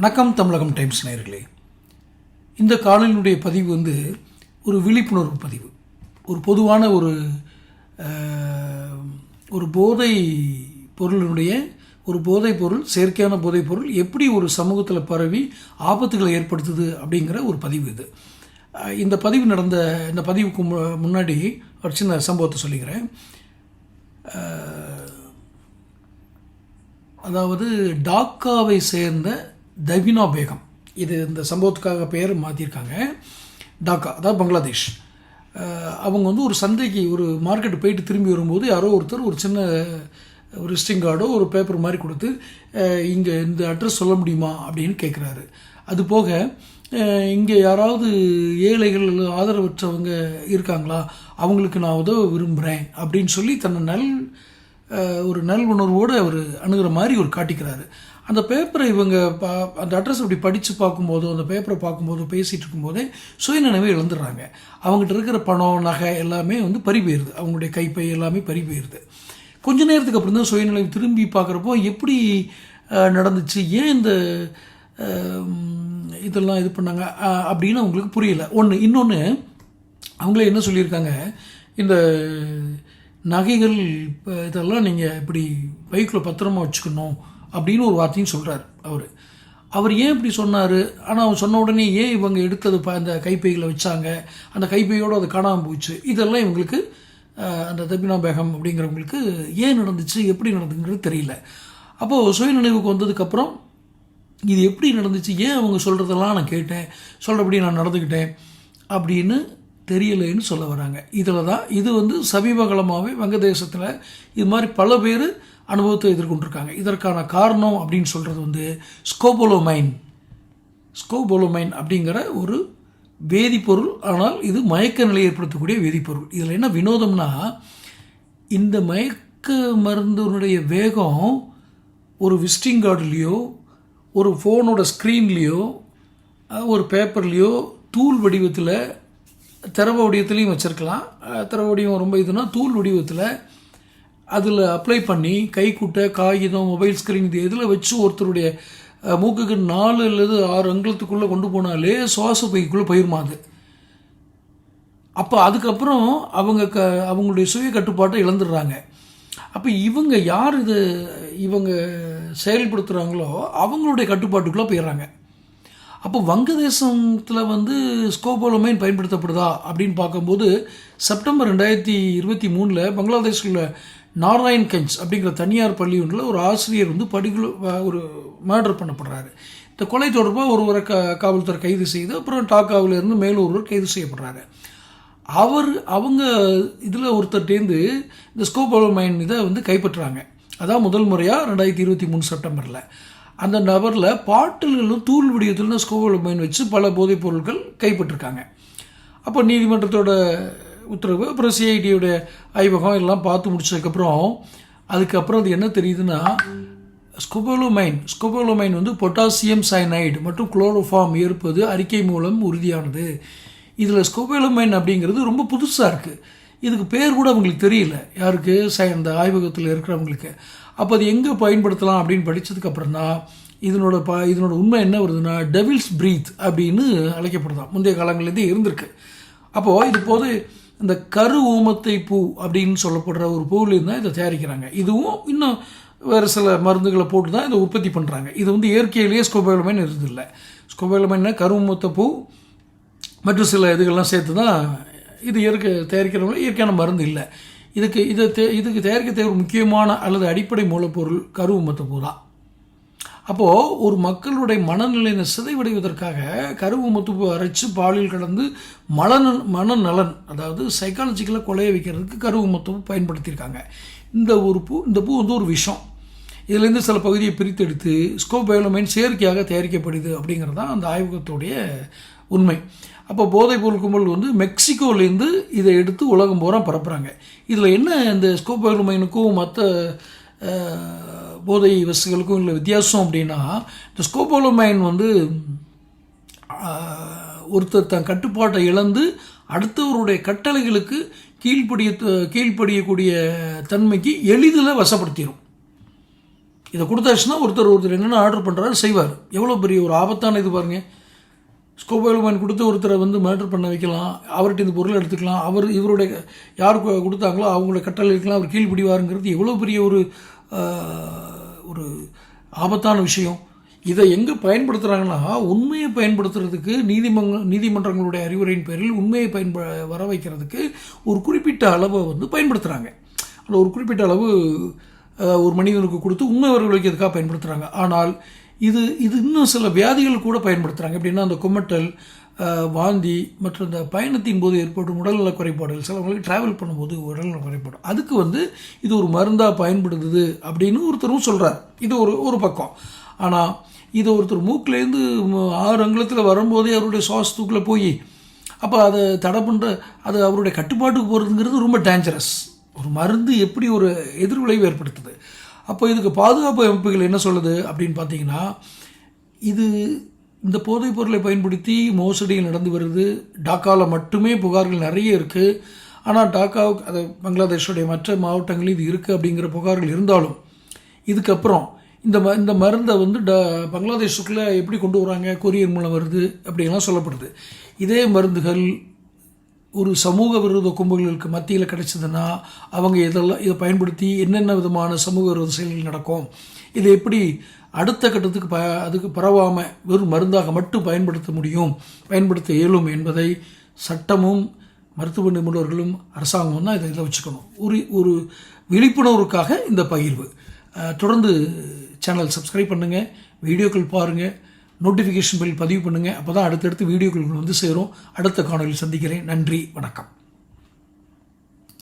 வணக்கம் தமிழகம் டைம்ஸ் நேர்களே இந்த காணொலியினுடைய பதிவு வந்து ஒரு விழிப்புணர்வு பதிவு. ஒரு பொதுவான ஒரு ஒரு போதை பொருளினுடைய ஒரு போதைப் பொருள் செயற்கையான போதைப் பொருள் எப்படி ஒரு சமூகத்தில் பரவி ஆபத்துகளை ஏற்படுத்துது அப்படிங்கிற ஒரு பதிவு இது. இந்த பதிவு நடந்த இந்த பதிவுக்கு மு- முன்னாடி ஒரு சின்ன சம்பவத்தை சொல்லிக்கிறேன். அதாவது டாக்காவை சேர்ந்த தவினா பேகம் இது இந்த சம்பவத்துக்காக பெயர் மாற்றிருக்காங்க டாக்கா அதாவது பங்களாதேஷ். அவங்க வந்து ஒரு சந்தைக்கு ஒரு மார்க்கெட்டு போயிட்டு திரும்பி வரும்போது யாரோ ஒருத்தர் ஒரு சின்ன ஒரு விசிட்டிங் கார்டோ ஒரு பேப்பர் மாதிரி கொடுத்து இங்கே இந்த அட்ரஸ் சொல்ல முடியுமா அப்படின்னு கேட்குறாரு அது போக இங்கே யாராவது ஏழைகள் ஆதரவற்றவங்க இருக்காங்களா? அவங்களுக்கு நான் உதவ விரும்புகிறேன் அப்படின்னு சொல்லி தன்னை நல் ஒரு நல் உணர்வோடு அவர் அணுகிற மாதிரி ஒரு காட்டிக்கிறாரு. அந்த பேப்பரை இவங்க பா அந்த அட்ரஸ் அப்படி படித்து பார்க்கும்போதோ அந்த பேப்பரை பார்க்கும்போதோ பேசிகிட்டு இருக்கும்போதே சுயநினைவை இழந்துடுறாங்க. அவங்ககிட்ட இருக்கிற பணம் நகை எல்லாமே வந்து பறி போயிடுது அவங்களுடைய கைப்பை எல்லாமே பறி போயிடுது கொஞ்ச நேரத்துக்கு அப்புறம் தான் சுயநினைவு திரும்பி பார்க்குறப்போ எப்படி நடந்துச்சு? ஏன் இந்த இதெல்லாம் இது பண்ணாங்க? அப்படின்னு அவங்களுக்கு புரியல. ஒன்று இன்னொன்று அவங்களே என்ன சொல்லியிருக்காங்க? இந்த நகைகள் இப்போ இதெல்லாம் நீங்கள் இப்படி பைக்கில் பத்திரமா வச்சுக்கணும். அப்படின்னு ஒரு வார்த்தையும் சொல்கிறார் அவர். அவர் ஏன் இப்படி சொன்னார்? ஆனால் அவர் சொன்ன உடனே ஏன் இவங்க எடுத்தது ப- அந்த கைப்பைகளை வச்சாங்க? அந்த கைப்பையோடு அது காணாமல் போச்சு இதெல்லாம் இவங்களுக்கு அந்த தபினா பேகம் அப்படிங்கிறவங்களுக்கு ஏன் நடந்துச்சு? எப்படி நடந்துங்கிறது தெரியல. அப்போது சுயநினைவுக்கு வந்ததுக்கப்புறம் இது எப்படி நடந்துச்சு? ஏன் அவங்க சொல்கிறதெல்லாம் நான் கேட்டேன்? சொல்கிறபடி நான் நடந்துக்கிட்டேன் அப்படின்னு தெரியலைன்னு சொல்ல வராங்க. இதில் தான் இது வந்து சமீப காலமாகவே வங்கதேசத்தில் இது மாதிரி பல பேர் அனுபவத்தை எதிர்கொண்டிருக்காங்க. இதற்கான காரணம் அப்படின்னு சொல்கிறது வந்து ஸ்கோபோலோமைன். ஸ்கோபோலோமைன் அப்படிங்கிற ஒரு வேதிப்பொருள். ஆனால் இது மயக்க நிலை ஏற்படுத்தக்கூடிய வேதிப்பொருள். இதில் என்ன வினோதம்னா இந்த மயக்க மருந்தினுடைய வேகம் ஒரு விசிட்டிங் கார்டுலேயோ ஒரு ஃபோனோட ஸ்க்ரீன்லேயோ ஒரு பேப்பர்லேயோ தூள் வடிவத்தில் திரவ வடிவத்துலேயும் வச்சுருக்கலாம். திரவ வடிவம் ரொம்ப இதுனா தூள் வடிவத்தில் அதில் அப்ளை பண்ணி கைக்குட்டை காகிதம் மொபைல் ஸ்க்ரீன் இது எதில் வச்சு ஒருத்தருடைய மூக்குக்கு நாலு அல்லது ஆறு அங்குலத்துக்குள்ளே கொண்டு போனாலே சுவாச பைக்குள்ளே போயிருமா அது? அப்போ அதுக்கப்புறம் அவங்க க அவங்களுடைய சுய கட்டுப்பாட்டை இழந்துடுறாங்க. அப்போ இவங்க யார் இது இவங்க செயல்படுத்துகிறாங்களோ அவங்களுடைய கட்டுப்பாட்டுக்குள்ளே போயிடுறாங்க. அப்போ வங்கதேசத்தில் வந்து ஸ்கோபோலமைன் பயன்படுத்தப்படுதா அப்படின்னு பார்க்கும்போது செப்டம்பர் ரெண்டாயிரத்தி இருபத்தி மூணில் பங்களாதேஷில் நாராயண்கஞ்ச் அப்படிங்கிற தனியார் பள்ளி ஒன்றில் ஒரு ஆசிரியர் வந்து படிக்குள்ள ஒரு மர்டர் பண்ணப்படுறாரு. இந்த கொலை தொடர்பாக ஒருவரை க காவல்துறை கைது செய்து அப்புறம் டாக்காவில் இருந்து மேலும் ஒருவர் கைது செய்யப்படுறாரு. அவர் அவங்க இதில் ஒருத்தர்ட்டேருந்து இந்த ஸ்கோபோலமைன் இதை வந்து கைப்பற்றுறாங்க. அதான் முதல் முறையாக ரெண்டாயிரத்தி இருபத்தி மூணு செப்டம்பரில். அந்த நபரில் பாட்டில்களும் தூள் வடிவத்தில் ஸ்கோபோலமைன் வச்சு பல போதைப் பொருட்கள் கைப்பற்றிருக்காங்க. அப்போ நீதிமன்றத்தோட உத்தரவு. அப்புறம் சிஐடியோட ஆய்வகம் எல்லாம் பார்த்து முடிச்சதுக்கப்புறம் அதுக்கப்புறம் அது என்ன தெரியுதுன்னா ஸ்கோபோலோமைன் ஸ்கோபோலோமைன் வந்து பொட்டாசியம் சயனைடு மற்றும் குளோரோஃபார்ம் இருப்பது அறிக்கை மூலம் உறுதியானது. இதில் ஸ்கோபோலோமைன் அப்படிங்கிறது ரொம்ப புதுசாக இருக்குது இதுக்கு பேர் கூட அவங்களுக்கு தெரியல. யாருக்கு? சை அந்த ஆய்வகத்தில் இருக்கிறவங்களுக்கு. அப்போ அது எங்கே பயன்படுத்தலாம் அப்படின்னு படித்ததுக்கப்புறம் தான் இதனோட ப இதனோட உண்மை என்ன வருதுன்னா டெவில்ஸ் பிரீத் அப்படின்னு அழைக்கப்படுதான். முந்தைய காலங்கள்லேருந்து இருந்திருக்கு. அப்போது இது போது இந்த கரு ஓமத்தை பூ அப்படின்னு சொல்லப்படுற ஒரு பூவிலேருந்து தான் இதை தயாரிக்கிறாங்க. இதுவும் இன்னும் வேறு சில மருந்துகளை போட்டு தான் இதை உற்பத்தி பண்ணுறாங்க இது வந்து இயற்கையிலேயே ஸ்கோபோலமைன் இருந்ததில்லை ஸ்கோபேலமைன்னா கருமூத்த பூ மற்றும் சில இதுகள்லாம் சேர்த்து தான் இது இயற்கை தயாரிக்கிறவங்க இயற்கையான மருந்து இல்லை. இதுக்கு இதை தே இதுக்கு தயாரிக்க தேவை முக்கியமான அல்லது அடிப்படை மூலப்பொருள் கருவு ஊமத்தை பூ தான். அப்போது ஒரு மக்களுடைய மனநிலையினை சிதைவடைவதற்காக கருவு முத்துப்பு அரைச்சு பாலில் கலந்து மலன் மனநலன் அதாவது சைக்காலஜிக்கலாக கொலைய வைக்கிறதுக்கு கருவு முத்துப்பு பயன்படுத்தியிருக்காங்க. இந்த ஒரு பூ இந்த பூ வந்து ஒரு விஷம். இதுலேருந்து சில பகுதியை பிரித்தெடுத்து ஸ்கோபயோலமைன் செயற்கையாக தயாரிக்கப்படுது அப்படிங்கிறது தான் அந்த ஆய்வகத்துடைய உண்மை. அப்போ போதைப் பொருள் கும்பல் வந்து மெக்சிகோலேருந்து இதை எடுத்து உலகம் பூரா பரப்புகிறாங்க இதில் என்ன இந்த ஸ்கோபயோலமைனுக்கும் மற்ற போதை வசதிகளுக்கும் இல்லை வித்தியாசம் அப்படின்னா இந்த ஸ்கோபோலமைன் வந்து ஒருத்தர் தன் கட்டுப்பாட்டை இழந்து அடுத்தவருடைய கட்டளைகளுக்கு கீழ்ப்படிய கீழ்ப்படியக்கூடிய தன்மைக்கு எளிதில் வசப்படுத்திடும் இதை கொடுத்தாச்சுன்னா ஒருத்தர் ஒருத்தர் என்னென்ன ஆர்டர் பண்ணுறாரு செய்வார். எவ்வளோ பெரிய ஒரு ஆபத்தான இது பாருங்கள் ஸ்கோபோலுமேன் கொடுத்து ஒருத்தரை வந்து மேட்டர் பண்ண வைக்கலாம். அவர்கிட்ட இந்த பொருளை எடுத்துக்கலாம். அவர் இவருடைய யார் கொடுத்தாங்களோ அவங்கள கட்டளை இருக்கலாம் அவர் கீழ்ப்பிடிவாருங்கிறது எவ்வளோ பெரிய ஒரு ஒரு ஆபத்தான விஷயம். இதை எங்கே பயன்படுத்துகிறாங்கன்னா உண்மையை பயன்படுத்துறதுக்கு நீதிமன்ற நீதிமன்றங்களுடைய அறிவுரையின் பேரில் உண்மையை பயன்ப வர வைக்கிறதுக்கு ஒரு குறிப்பிட்ட அளவை வந்து பயன்படுத்துகிறாங்க அதில் ஒரு குறிப்பிட்ட அளவு ஒரு மனிதனுக்கு கொடுத்து உண்மை வர வைக்கிறதுக்காக பயன்படுத்துகிறாங்க ஆனால் இது இது இன்னும் சில வியாதிகள் கூட பயன்படுத்துகிறாங்க எப்படின்னா அந்த குமட்டல் வாந்தி மற்றும் இந்த பயணத்தின் போது ஏற்படும் உடல்நல குறைபாடுகள் சிலவங்களுக்கு ட்ராவல் பண்ணும்போது உடல்நல குறைபாடு. அதுக்கு வந்து இது ஒரு மருந்தாக பயன்படுது அப்படின்னு ஒருத்தரும் சொல்கிறார் இது ஒரு ஒரு பக்கம். ஆனால் இது ஒருத்தர் மூக்கிலேருந்து ஆறு அங்குலத்தில் வரும்போதே அவருடைய சுவாச தூக்கில் போய் அப்போ அதை தடை பண்ணுற அது அவருடைய கட்டுப்பாட்டுக்கு போகிறதுங்கிறது ரொம்ப டேஞ்சரஸ் ஒரு மருந்து எப்படி ஒரு எதிர்விளைவு ஏற்படுத்துது? அப்போ இதுக்கு பாதுகாப்பு அமைப்புகள் என்ன சொல்லுது அப்படின்னு பார்த்தீங்கன்னா இது இந்த போதைப் பொருளை பயன்படுத்தி மோசடிகள் நடந்து வருது. டாக்காவில் மட்டுமே புகார்கள் நிறைய இருக்குது ஆனால் டாக்காவுக்கு அது பங்களாதேஷுடைய மற்ற மாவட்டங்களில் இது இருக்குது அப்படிங்கிற புகார்கள் இருந்தாலும் இதுக்கப்புறம் இந்த ம இந்த மருந்தை வந்து ட பங்களாதேஷுக்குள்ளே எப்படி கொண்டு வராங்க? கொரியர் மூலம் வருது அப்படின்லாம் சொல்லப்படுது. இதே மருந்துகள் ஒரு சமூக விரோத கும்பல்களுக்கு மத்தியில் கிடைச்சதுன்னா அவங்க இதெல்லாம் இதை பயன்படுத்தி என்னென்ன விதமான சமூக விரோத செயல்கள் நடக்கும் இதை எப்படி அடுத்த கட்டத்துக்கு ப அதுக்கு பரவாமல் வெறும் மருந்தாக மட்டும் பயன்படுத்த முடியும் பயன்படுத்த இயலும் என்பதை சட்டமும் மருத்துவ நிபுணர்களும் அரசாங்கமும் தான் இதை இதில் வச்சுக்கணும். ஒரு ஒரு விழிப்புணர்வுக்காக இந்த பகிர்வு. தொடர்ந்து சேனல் சப்ஸ்கிரைப் பண்ணுங்கள் வீடியோக்கள் பாருங்கள் நோட்டிஃபிகேஷன் பில் பதிவு பண்ணுங்கள் அப்போ தான் அடுத்தடுத்து வீடியோக்கள் வந்து சேரும். அடுத்த காணொலியில் சந்திக்கிறேன். நன்றி. வணக்கம்.